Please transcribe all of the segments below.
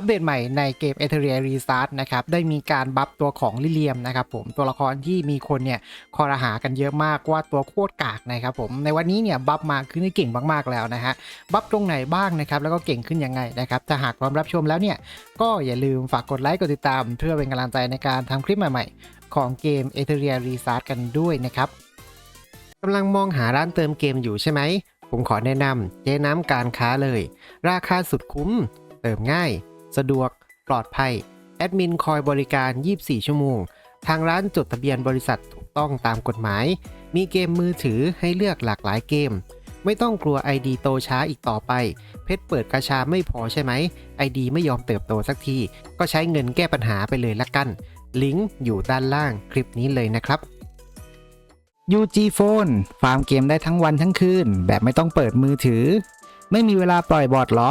อัปเดตใหม่ในเกม e t e r i a Restart นะครับ ได้มีการบัฟตัวของลิเลียมนะครับผม ตัวละครที่มีคนเนี่ยคอรหากันเยอะมากว่าตัวโคตรกากนะครับผม ในวันนี้เนี่ยบัฟมาขึ้นได้เก่งมากๆแล้วนะฮะ บัฟตรงไหนบ้างนะครับ แล้วก็เก่งขึ้นยังไงนะครับ ถ้าหากพร้อมรับชมแล้วเนี่ย ก็อย่าลืมฝากกดไลค์ กดติดตาม เพื่อเป็นกำลังใจในการทำคลิปใหม่ๆ ของเกม e t e r i a Restart กันด้วยนะครับกำลังมองหาร้านเติมเกมอยู่ใช่ไหม ผมขอแนะนำเจ๊น้ำการค้าเลย ราคาสุดคุ้ม เติมง่าย สะดวก ปลอดภัย แอดมินคอยบริการ 24 ชั่วโมง ทางร้านจดทะเบียนบริษัทถูกต้องตามกฎหมาย มีเกมมือถือให้เลือกหลากหลายเกม ไม่ต้องกลัว ID โตช้าอีกต่อไป เพชรเปิดกระชาไม่พอใช่ไหม ID ไม่ยอมเติบโตสักที ก็ใช้เงินแก้ปัญหาไปเลยละกัน ลิงก์อยู่ด้านล่างคลิปนี้เลยนะครับ UG Phone ฟาร์มเกมได้ทั้งวันทั้งคืน แบบไม่ต้องเปิดมือถือ ไม่มีเวลาปล่อยบอทเหรอ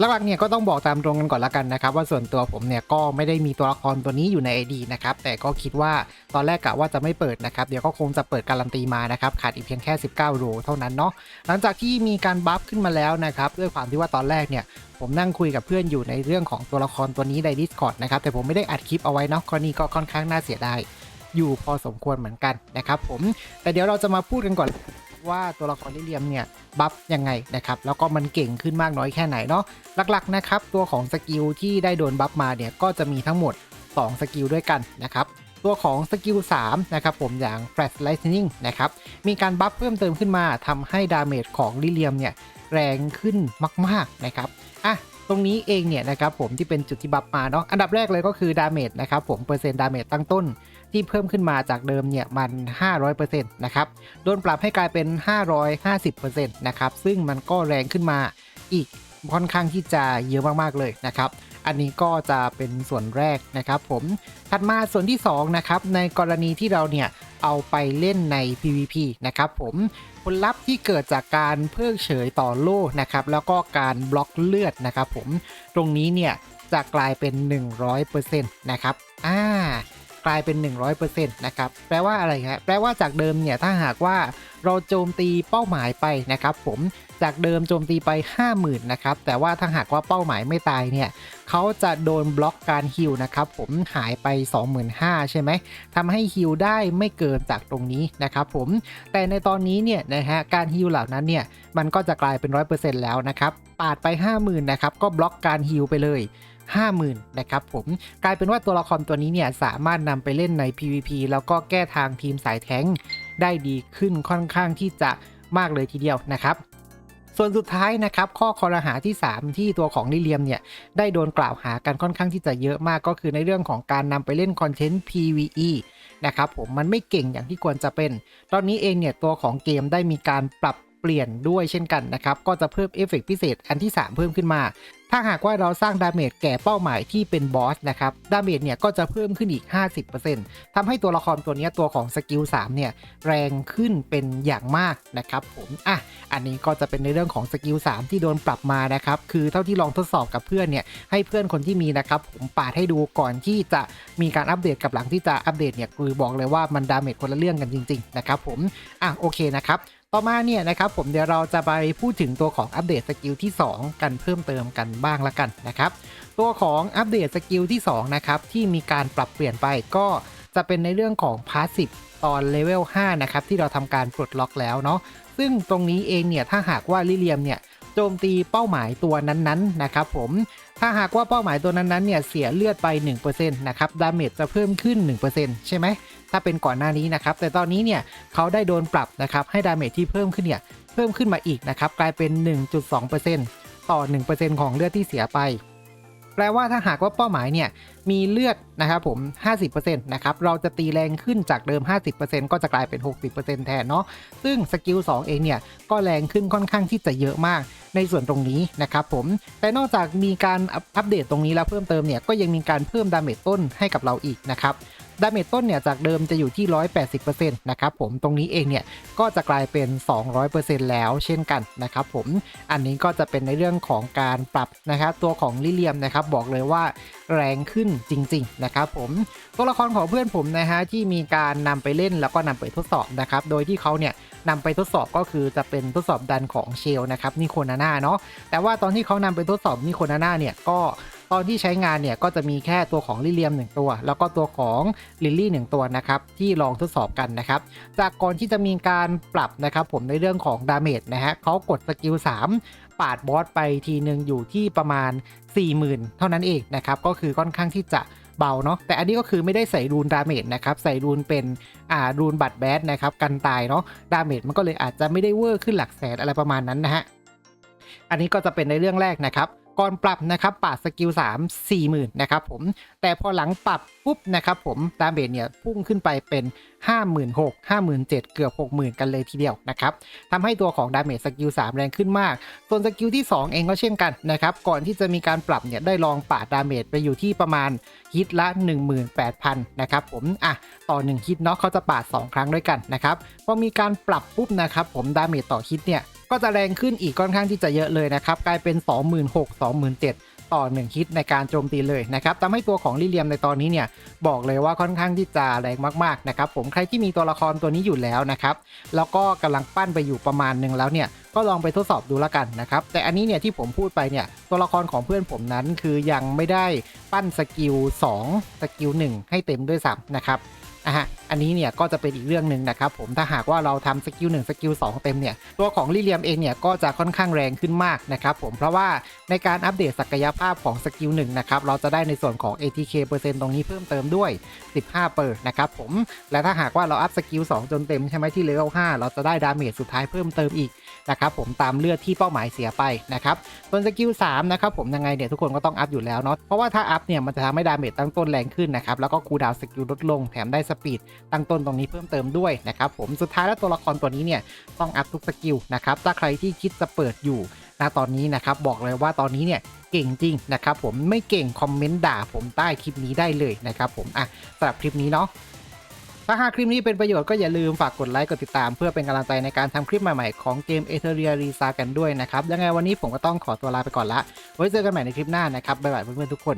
หลักๆเนี่ยก็ต้องบอกตามตรงกันก่อนละกันนะครับ ว่าส่วนตัวผมเนี่ยก็ไม่ได้มีตัวละครตัวนี้อยู่ใน ID นะครับแต่ก็คิดว่าตอนแรกกะว่าจะไม่เปิดนะครับเดี๋ยวก็คงจะเปิดการันตีมานะครับขาดอีกเพียงแค่ 19โรเท่านั้นเนาะหลังจากที่มีการบัฟขึ้นมาแล้วนะครับด้วยความที่ว่าตอนแรกเนี่ยผมนั่งคุยกับเพื่อนอยู่ในเรื่องของตัวละครตัวนี้ใน Discord นะครับแต่ผมไม่ได้อัดคลิปเอาไว้เนาะกรณีก็ค่อนข้างน่าเสียดายอยู่พอสมควรเหมือนกันนะครับผมแต่เดี๋ยวเราจะมาพูดกันก่อน ว่าตัวละครลิเลียมเนี่ยบัฟยังไงนะครับแล้วก็มันเก่งขึ้นมากน้อยแค่ไหนเนาะหลักๆนะครับตัวของสกิลที่ได้โดนบัฟมาเนี่ยก็จะมีทั้งหมด 2 สกิลด้วยกันนะครับตัวของสกิล3นะครับผมอย่าง Flash Lightning นะครับมีการบัฟเพิ่มเติมขึ้นมาทำให้ดาเมจของลิเลียมเนี่ยแรงขึ้นมากๆนะครับอะตรงนี้เองเนี่ยนะครับผมที่เป็นจุดที่บัฟมาเนาะอันดับแรกเลยก็คือดาเมจนะครับผมเปอร์เซ็นต์ดาเมจตั้งต้น ที่เพิ่มขึ้นมาจากเดิมเนี่ยมัน 500%นะครับ โดนปรับให้กลายเป็น 550%นะครับ ซึ่งมันก็แรงขึ้นมาอีกค่อนข้างที่จะเยอะมากๆเลยนะครับ อันนี้ก็จะเป็นส่วนแรกนะครับผม ถัดมาส่วนที่2นะครับในกรณีที่เราเนี่ยเอาไปเล่นใน PVP นะครับผมผลลัพธ์ที่เกิดจากการเพิกเฉยต่อโล่นะครับแล้วก็การบล็อกเลือดนะครับผมตรงนี้เนี่ยจะกลายเป็น 100%นะครับอ่า กลายเป็น 100%นะครับ แปลว่าอะไรฮะแปลว่าจากเดิมเนี่ยถ้าหากว่าเราโจมตีเป้าหมายไปนะครับ ผมจากเดิมโจมตีไป 50,000นะครับแต่ว่าถ้าหากว่าเป้าหมายไม่ตายเนี่ยเขาจะโดนบล็อกการฮิลนะครับผมหายไป 25,000ใช่ไหมทำให้ฮิลได้ไม่เกินจากตรงนี้นะครับผมแต่ในตอนนี้เนี่ยนะฮะการฮิลเหล่านั้นเนี่ยมันก็จะกลายเป็น 100%แล้วนะครับปาดไป 50,000นะครับก็บล็อกการฮิลไปเลย 50,000นะครับผมกลายเป็นว่าตัวละครตัวนี้เนี่ยสามารถนำไปเล่นใน PVP แล้วก็แก้ทางทีมสายแท้งได้ดีขึ้นค่อนข้างที่จะมากเลยทีเดียวนะครับส่วนสุดท้ายนะครับข้อคอรหาที่ 3 ที่ตัวของลิเลียมเนี่ยได้โดนกล่าวหากันค่อนข้างที่จะเยอะมากก็คือในเรื่องของการนำไปเล่นคอนเทนต์ PVE นะครับผมมันไม่เก่งอย่างที่ควรจะเป็น ตอนนี้เองเนี่ยตัวของเกมได้มีการปรับ เปลี่ยนด้วยเช่นกันนะครับ ก็จะเพิ่มเอฟเฟกต์พิเศษอันที่ 3 เพิ่มขึ้นมา ถ้าหากว่าเราสร้างดาเมจแก่เป้าหมายที่เป็นบอสนะครับ ดาเมจเนี่ยก็จะเพิ่มขึ้นอีก 50%ทำให้ตัวละครตัวนี้ตัวของสกิล3เนี่ยแรงขึ้นเป็นอย่างมากนะครับผม อะ อันนี้ก็จะเป็นในเรื่องของสกิล3ที่โดนปรับมานะครับ คือเท่าที่ลองทดสอบกับเพื่อนเนี่ย ให้เพื่อนคนที่มีนะครับผมปาดให้ดูก่อนที่จะมีการอัปเดตกับหลังที่จะอัปเดตเนี่ยคือบอกเลยว่ามันดาเมจคนละเรื่องกันจริงๆนะครับผม อะโอเคนะครับ ต่อมาเนี่ยนะครับผมเดี๋ยวเราจะไปพูดถึงตัวของอัปเดตสกิลที่ 2 กันเพิ่มเติมกันบ้างละกันนะครับตัวของอัปเดตสกิลที่2นะครับที่มีการปรับเปลี่ยนไปก็จะเป็นในเรื่องของพาสซีฟตอนเลเวล5นะครับที่เราทำการปลดล็อกแล้วเนาะซึ่งตรงนี้เองเนี่ยถ้าหากว่าลิเลียมเนี่ย จจมตีเป้าหมายตัวนั้นๆนะครับผมถ้าหากว่าเป้าหมายตัวนั้นๆเนี่ยเสียเลือดไป 1%นะครับดาเมจจะเพิ่มขึ้น 1%ใช่ไหมถ้าเป็นก่อนหน้านี้นะครับ แต่ตอนนี้เนี่ยเขาได้โดนปรับนะครับให้ดาเมจที่เพิ่มขึ้นเนี่ยเพิ่มขึ้นมาอีกนะครับกลายเป็น 1.2%ต่อ 1%ของเลือดที่เสียไป ลว่าถ้าหากว่าเป้าหมายเนี่ยมีเลือดนะครับผม 50%นะครับ เราจะตีแรงขึ้นจากเดิม 50%ก็จะกลายเป็น 60%แทนเนาะ ซึ่งสกิล2เองเนี่ยก็แรงขึ้นค่อนข้างที่จะเยอะมากในส่วนตรงนี้นะครับผม แต่นอกจากมีการอัปอัปเดตตรงนี้แล้วเพิ่มเติมเนี่ยก็ยังมีการเพิ่มดาเมจต้นให้กับเราอีกนะครับ ดาเมจต้นเนี่ยจากเดิมจะอยู่ที่ 180%นะครับผมตรงนี้เองเนี่ยก็จะกลายเป็น 200%แล้วเช่นกันนะครับผมอันนี้ก็จะเป็นในเรื่องของการปรับนะครับตัวของลิเลียมนะครับบอกเลยว่าแรงขึ้นจริงๆนะครับผมตัวละครของเพื่อนผมนะฮะที่มีการนำไปเล่นแล้วก็นำไปทดสอบนะครับโดยที่เขาเนี่ยนำไปทดสอบก็คือจะเป็นทดสอบดันของเชลนะครับนิโคนาน่าเนาะแต่ว่าตอนที่เขานำไปทดสอบนิโคนาน่าเนี่ยก็ ตอนที่ใช้งานเนี่ยก็จะมีแค่ตัวของลิเลียม 1 ตัว แล้วก็ตัวของลิลลี่ 1 ตัวนะครับที่ลองทดสอบกันนะครับจากก่อนที่จะมีการปรับนะครับผมในเรื่องของดาเมจนะฮะเขากดสกิล 3 ปาดบอสไปทีหนึ่งอยู่ที่ประมาณ 40,000 เท่านั้นเองนะครับก็คือค่อนข้างที่จะเบาเนาะแต่อันนี้ก็คือไม่ได้ใส่รูนดาเมจนะครับใส่รูนเป็นอ่ารูนบัตแบดนะครับกันตายเนาะดาเมจมันก็เลยอาจจะไม่ได้เวอร์ขึ้นหลักแสนอะไรประมาณนั้นนะฮะอันนี้ก็จะเป็นในเรื่องแรกนะครับ ก่อนปรับนะครับปาดสกิล3 40,000นะครับผมแต่พอหลังปรับปุ๊บนะครับผมดาเมจเนี่ยพุ่งขึ้นไปเป็น 5 6 0 0 57,000เกือบ 60,000 กันเลยทีเดียวนะครับทำให้ตัวของดาเมจสกิล3แรงขึ้นมาก ส่วนสกิลที่ 2 เองก็เช่นกันนะครับก่อนที่จะมีการปรับเนี่ยได้ลองปาดดาเมจไปอยู่ที่ประมาณฮิตละ 18,000นะครับผมอะต่อ 1 ฮิตเนาะเขาจะปาด 2 ครั้งด้วยกันนะครับพอมีการปรับปุ๊บนะครับผมดาเมจต่อฮิตเนี่ย ก็จะแรงขึ้นอีกค่อนข้างที่จะเยอะเลยนะครับ กลายเป็น 26,000 27,000 ต่อ 1 ฮิตในการโจมตีเลยนะครับทำให้ตัวของลิเลียมในตอนนี้เนี่ยบอกเลยว่าค่อนข้างที่จะแรงมากๆนะครับผมใครที่มีตัวละครตัวนี้อยู่แล้วนะครับแล้วก็กำลังปั้นไปอยู่ประมาณหนึ่งแล้วเนี่ยก็ลองไปทดสอบดูแล้วกันนะครับแต่อันนี้เนี่ยที่ผมพูดไปเนี่ยตัวละครของเพื่อนผมนั้นคือยังไม่ได้ปั้นสกิล2สกิล1ให้เต็มด้วยซ้ำนะครับ อะฮะอันนี้เนี่ยก็จะเป็นอีกเรื่องหนึ่งนะครับผมถ้าหากว่าเราทำสกิล1สกิล2เต็มเนี่ยตัวของลิเลียมเองเนี่ยก็จะค่อนข้างแรงขึ้นมากนะครับผมเพราะว่าในการอัปเดตศักยภาพของสกิล1นะครับเราจะได้ในส่วนของ ATK เปอร์เซ็นต์ตรงนี้เพิ่มเติมด้วย 15เปอร์นะครับผมและถ้าหากว่าเราอัพสกิล2จนเต็มใช่ไหมที่เลเวล5เราจะได้ดาเมจสุดท้ายเพิ่มเติมอีก นะครับผมตามเลือดที่เป้าหมายเสียไปนะครับส่วนสกิล3นะครับผมยังไงเนี่ยทุกคนก็ต้องอัพอยู่แล้วเนาะเพราะว่าถ้าอัพเนี่ยมันจะทำให้ดาเมจตั้งต้นแรงขึ้นนะครับแล้วก็คูดาวสกิลลดลงแถมได้สปีดตั้งต้นตรงนี้เพิ่มเติมด้วยนะครับผมสุดท้ายแล้วตัวละครตัวนี้เนี่ยต้องอัพทุกสกิลนะครับถ้าใครที่คิดจะเปิดอยู่ณตอนนี้นะครับบอกเลยว่าตอนนี้เนี่ยเก่งจริงนะครับผมไม่เก่งคอมเมนต์ด่าผมใต้คลิปนี้ได้เลยนะครับผมอะสำหรับคลิปนี้เนาะ ถ้าหากคลิปนี้เป็นประโยชน์ก็อย่าลืมฝากกดไลค์กดติดตาม เพื่อเป็นกำลังใจในการทำคลิปใหม่ๆของเกม e t h e r i a r e s a กันด้วยนะครับยังไงวันนี้ผมก็ต้องขอตัวลาไปก่อนละไว้เจอกันใหม่ในคลิปหน้านะครับบ๊ายบายเพื่อนๆทุกคน